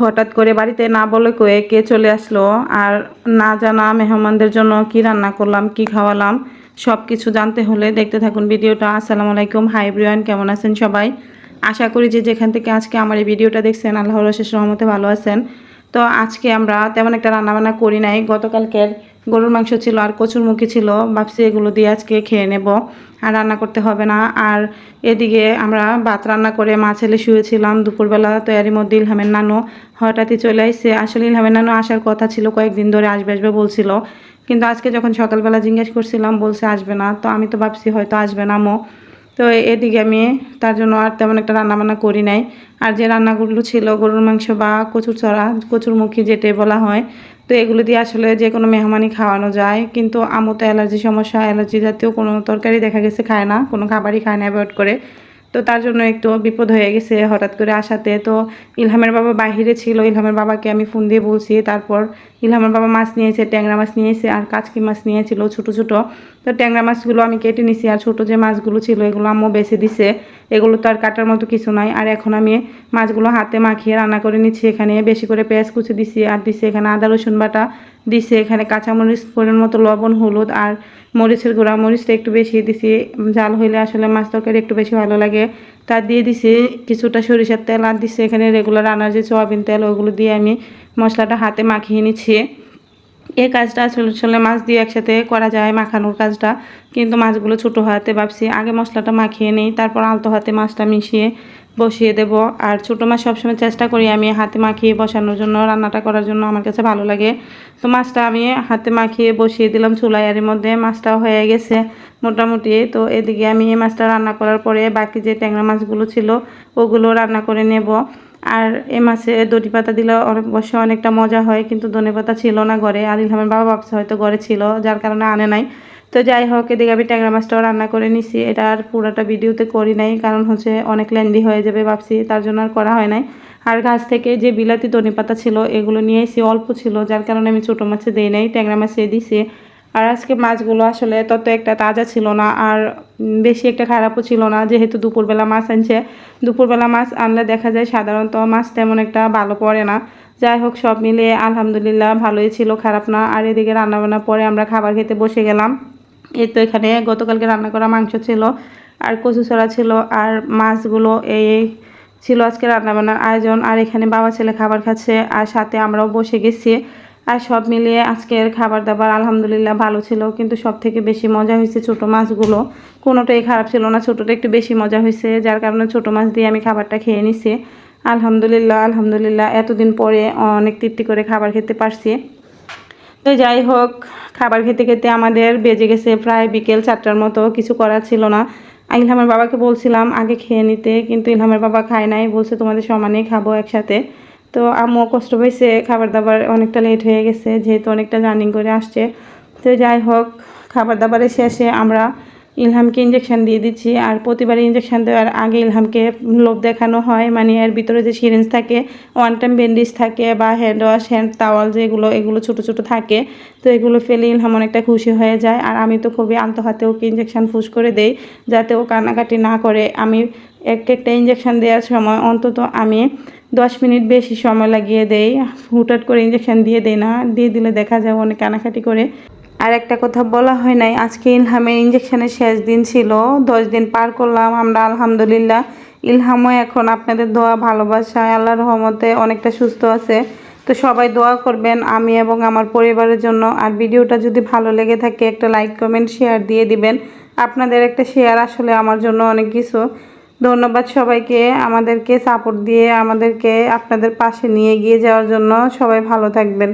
হঠাৎ করে বাড়িতে না বলে কয়ে কে চলে আসলো? আর না জানা মেহমানদের জন্য কি রান্না করলাম, কি খাওয়ালাম সব কিছু জানতে হলে দেখতে থাকুন ভিডিওটা। আসসালামু আলাইকুম। হাই ব্রিয়ান কেমন আছেন সবাই? আশা করি যে যেখান থেকে আজকে আমার এই ভিডিওটা দেখছেন, আল্লাহর রশেষ রহমতে ভালো আছেন। তো আজকে আমরা তেমন একটা রান্নাবান্না করি নাই। গতকালকের গরুর মাংস ছিল আর কচুর কচুরমুখী ছিল, ভাবছি এগুলো দিয়ে আজকে খেয়ে নেব। আর রান্না করতে হবে না। আর এদিকে আমরা ভাত রান্না করে মা ছেলে শুয়েছিলাম। দুপুরবেলা তো মধ্যে ইলহামের নানু হঠাৎই চলে আসছে আসলে ইলহামের নানু আসার কথা ছিল, কয়েকদিন ধরে আসবে আসবে বলছিল। কিন্তু আজকে যখন সকালবেলা জিজ্ঞেস করছিলাম, বলছে আসবে না। তো আমি তো ভাবছি হয়তো আসবে না মো। তো এদিকে আমি তার জন্য আর তেমন একটা রান্নাবান্না করি নাই। আর যে রান্নাগুলো ছিল, গরুর মাংস বা কচুর চড়া কচুরমুখী যেটে বলা হয় তো এগুলো দিয়ে আসলে যে কোনো মেহমানি খাওয়ানো যায়। কিন্তু আমও তো অ্যালার্জি সমস্যা, অ্যালার্জি জাতীয় কোনো তরকারি দেখা গেছে খায় না, কোনো খাবারই খায় না অ্যাভয়েড করে। তো তার জন্য একটু বিপদ হয়ে গেছে হঠাৎ করে আসাতে। তো ইলহামের বাবা বাহিরে ছিল, ইলহামের বাবাকে আমি ফোন দিয়ে বলছি। তারপর ইলহামের বাবা মাছ নিয়েছে ট্যাংরা মাছ নিয়েছে আর কাচকি মাছ নিয়েছিল ছোটো ছোটো। তো ট্যাংরা মাছগুলো আমি কেটে নিছি আর ছোটো যে মাছগুলো ছিল এগুলো আম্মু বেছে দিছে। এগুলো তো আর কাটার মতো কিছু নয় আর এখন আমি মাছগুলো হাতে মাখিয়ে রান্না করে নিচ্ছি। এখানে বেশি করে পেঁয়াজ কুচি দিছি আর দিছি এখানে আদা, রসুন বাটা। দিছি এখানে কাঁচামরিচ পরিমাণ মতো লবণ, হলুদ আর মরিচের গুঁড়া। মরিচটা একটু বেশি দিছি। জাল হইলে আসলে মাছ তরকারি একটু বেশি ভালো লাগে। তার দিয়ে দিছি কিছুটা সরিষার তেল আর দিছি এখানে রেগুলার রান্নার যে সোয়াবিন তেল, ওগুলো দিয়ে আমি মশলাটা হাতে মাখিয়ে নিচ্ছি। এই কাজটা আসলে মাছ দিয়ে একসাথে করা যায়, মাখানোর কাজটা। কিন্তু মাছগুলো ছোটো হাতে ভাবছি, আগে মশলাটা মাখিয়ে নিই, তারপর আলতো হাতে মাছটা মিশিয়ে বসিয়ে দেব। আর ছোটো মাছ সবসময় চেষ্টা করি আমি হাতে মাখিয়ে বসানোর জন্য, রান্নাটা করার জন্য আমার কাছে ভালো লাগে। তো মাছটা আমি হাতে মাখিয়ে বসিয়ে দিলাম এর মধ্যে মাছটা হয়ে গেছে মোটামুটি। তো এদিকে আমি এই মাছটা রান্না করার পরে বাকি যে ট্যাংরা মাছগুলো ছিল, ওগুলো রান্না করে নেব। আর এ মাছে দড়ি পাতা দিলে অবশ্য অনেকটা মজা হয়, কিন্তু ধনে পাতা ছিল না ঘরে। আর ইলহামের বাবা ভাবছে হয়তো ঘরে ছিল, যার কারণে আনে নাই। তো যাই হোক, এদিকে আমি ট্যাংরা মাছটাও রান্না করে নিছি। এটা আর পুরোটা ভিডিওতে করি নাই, কারণ হচ্ছে অনেক লেন্দি হয়ে যাবে ভাবছি, তার জন্য আর করা হয় নাই। আর গাছ থেকে যে বিলাতি ধনে পাতা ছিল, এগুলো নিয়ে এসে অল্প ছিল, যার কারণে আমি ছোটো মাছে দিই নাই, ট্যাংরা মাছে দিছি। আর আজকে মাছগুলো আসলে তত একটা তাজা ছিল না আর বেশি একটা খারাপও ছিল না। যেহেতু দুপুরবেলা মাছ আনছে, দুপুরবেলা মাছ আনলে দেখা যায় সাধারণত মাছ তেমন একটা ভালো পড়ে না। যাই হোক, সব মিলিয়ে আলহামদুলিল্লাহ ভালোই ছিল, খারাপ না। আর এদিকে রান্নাবান্না পরে আমরা খাবার খেতে বসে গেলাম। এই তো এখানে গতকালকে রান্না করা মাংস ছিল আর কচু ছড়া ছিল আর মাছগুলো এই ছিল আজকে রান্নাবান্নার আয়োজন। আর এখানে বাবা ছেলে খাবার খাচ্ছে আর সাথে আমরাও বসে গেছি। আর সব মিলিয়ে আজকের খাবার দাবার আলহামদুলিল্লাহ ভালো ছিল, কিন্তু সব থেকে বেশি মজা হয়েছে ছোটো মাছগুলো। কোনোটাই খারাপ ছিল না, ছোটোটা একটু বেশি মজা হয়েছে, যার কারণে ছোটো মাছ দিয়ে আমি খাবারটা খেয়ে নিছি। আলহামদুলিল্লাহ আলহামদুলিল্লাহ, এতদিন পরে অনেক তৃপ্তি করে খাবার খেতে পারছি। তো যাই হোক, খাবার খেতে খেতে আমাদের বেজে গেছে প্রায় বিকেল চারটার মতো, কিছু করার ছিল না। ইলহামের বাবাকে বলছিলাম, আগে খেয়ে নিতে। কিন্তু ইলহামের বাবা খায় নাই, বলছে তোমাদের সমানেই খাব একসাথে। তো আম্মু কষ্ট পেয়েছে খাবার দাবার অনেকটা লেট হয়ে গেছে, যেহেতু অনেকটা জার্নিং করে আসছে। তো যাই হোক খাবার দাবারের শেষে আমরা ইলহামকে ইঞ্জেকশান দিয়ে দিচ্ছি। আর প্রতিবার ইঞ্জেকশান দেওয়ার আগে ইলহামকে লোভ দেখানো হয় মানে এর ভিতরে যে সিরিঞ্জ থাকে ওয়ান টাইম ব্যান্ডেজ থাকে বা হ্যান্ড ওয়াশ হ্যান্ড তাওয়াল যেগুলো, এগুলো ছোটো ছোটো থাকে, তো এগুলো ফেলে ইলহাম অনেকটা খুশি হয়ে যায়। আর আমি তো খুবই আলতো হাতে ওকে ইঞ্জেকশান ফুস করে দেই, যাতে ও কান্নাকাটি না করে। আমি একটা একটা ইঞ্জেকশান দেওয়ার সময় অন্তত আমি দশ মিনিট বেশি সময় লাগিয়ে দেই। হুটহাট করে ইঞ্জেকশান দিয়ে দেই না, দিয়ে দিলে দেখা যায় অনেক কানাকাটি করে। আর একটা কথা বলা হয় নাই, আজকে ইলহামের ইঞ্জেকশনের শেষ দিন ছিল, দশ দিন পার করলাম, আমরা আলহামদুলিল্লাহ। ইলহামও এখন আপনাদের দোয়া, ভালোবাসায় আল্লাহ রহমতে অনেকটা সুস্থ আছে। তো সবাই দোয়া করবেন আমি এবং আমার পরিবারের জন্য। আর ভিডিওটা যদি ভালো লেগে থাকে, একটা লাইক কমেন্ট শেয়ার দিয়ে দিবেন। আপনাদের একটা শেয়ার আসলে আমার জন্য অনেক কিছু। ধন্যবাদ সবাইকে আমাদেরকে সাপোর্ট দিয়ে আমাদেরকে আপনাদের পাশে নিয়ে গিয়ে যাওয়ার জন্য সবাই ভালো থাকবেন।